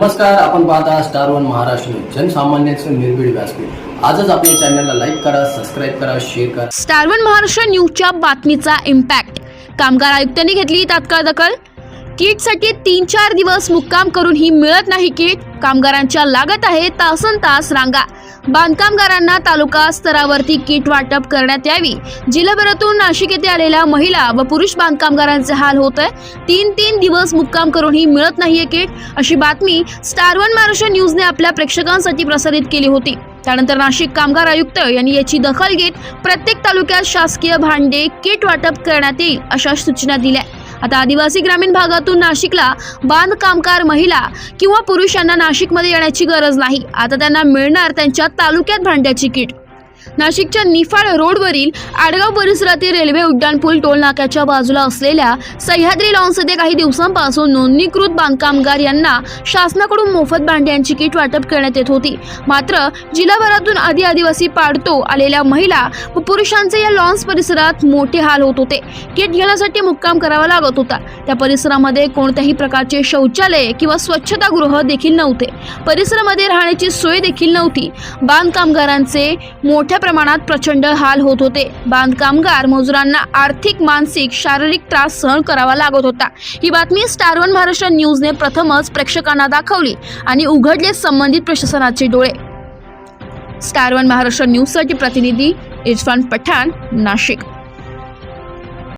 नमस्कार आपण पाहता स्टार वन महाराष्ट्र जनसामान्यांचं निर्भीड व्यासपीठ. आजच आपल्या चॅनलला लाईक करा सबस्क्राईब करा शेअर करा. स्टार वन महाराष्ट्र न्यूजच्या बातमीचा इम्पॅक्ट कामगार आयुक्तांनी घेतली तात्काळ दखल. किटसाठी तीन चार दिवस मुक्काम करूनही मिळत नाही किट. कामगारांच्या लागत आहे तासन तास रांगा. बांधकामगारांना तालुका स्तरावरती किट वाटप करण्यात यावी. जिल्हाभरातून नाशिक येथे आलेल्या महिला व पुरुष बांधकामगारांचे हाल होत आहे. तीन तीन दिवस मुक्काम करूनही मिळत नाहीये किट अशी बातमी स्टार वन महाराष्ट्र न्यूजने आपल्या प्रेक्षकांसाठी प्रसारित केली होती. त्यानंतर नाशिक कामगार आयुक्त यांनी याची दखल घेत प्रत्येक तालुक्यात शासकीय भांडे किट वाटप करण्यात येईल अशा सूचना दिल्या. आता आदिवासी ग्रामीण भागातून नाशिकला बांधकामकार महिला किंवा पुरुषांना नाशिकमध्ये येण्याची गरज नाही. आता त्यांना मिळणार त्यांच्या तालुक्यात भांड्याची किट. नाशिकच्या निफाड रोडवरील आडगाव परिसरातील रेल्वे उड्डाणपूल टोलनाक्याच्या बाजूला असलेल्या सह्याद्री लॉन्स येथे काही दिवसांपासून नोंदणीकृत बांधकामगार यांना शासनाकडून मोफत भांड्यांची किट वाटप करण्यात येत होती. मात्र जिल्हाभरातून आधी आदिवासी पाडतो आलेल्या महिला व पुरुषांचे या लॉन्स परिसरात मोठे हाल होत होते. किट घेण्यासाठी मुक्काम करावा लागत होता. त्या परिसरामध्ये कोणत्याही प्रकारचे शौचालय किंवा स्वच्छतागृह देखील नव्हते. परिसरामध्ये राहण्याची सोय देखील नव्हती. बांधकामगारांचे मोठ्या प्रमाणात प्रचंड हाल होत होते. बांधकामगार मजुरांना आर्थिक मानसिक शारीरिक त्रास सहन करावा लागत होता. ही बातमी स्टार वन महाराष्ट्र न्यूजने प्रथमच प्रेक्षकांना दाखवली आणि उघडले संबंधित प्रशासनाचे डोळे. स्टार वन महाराष्ट्र न्यूजसाठी प्रतिनिधी इरफान पठाण नाशिक.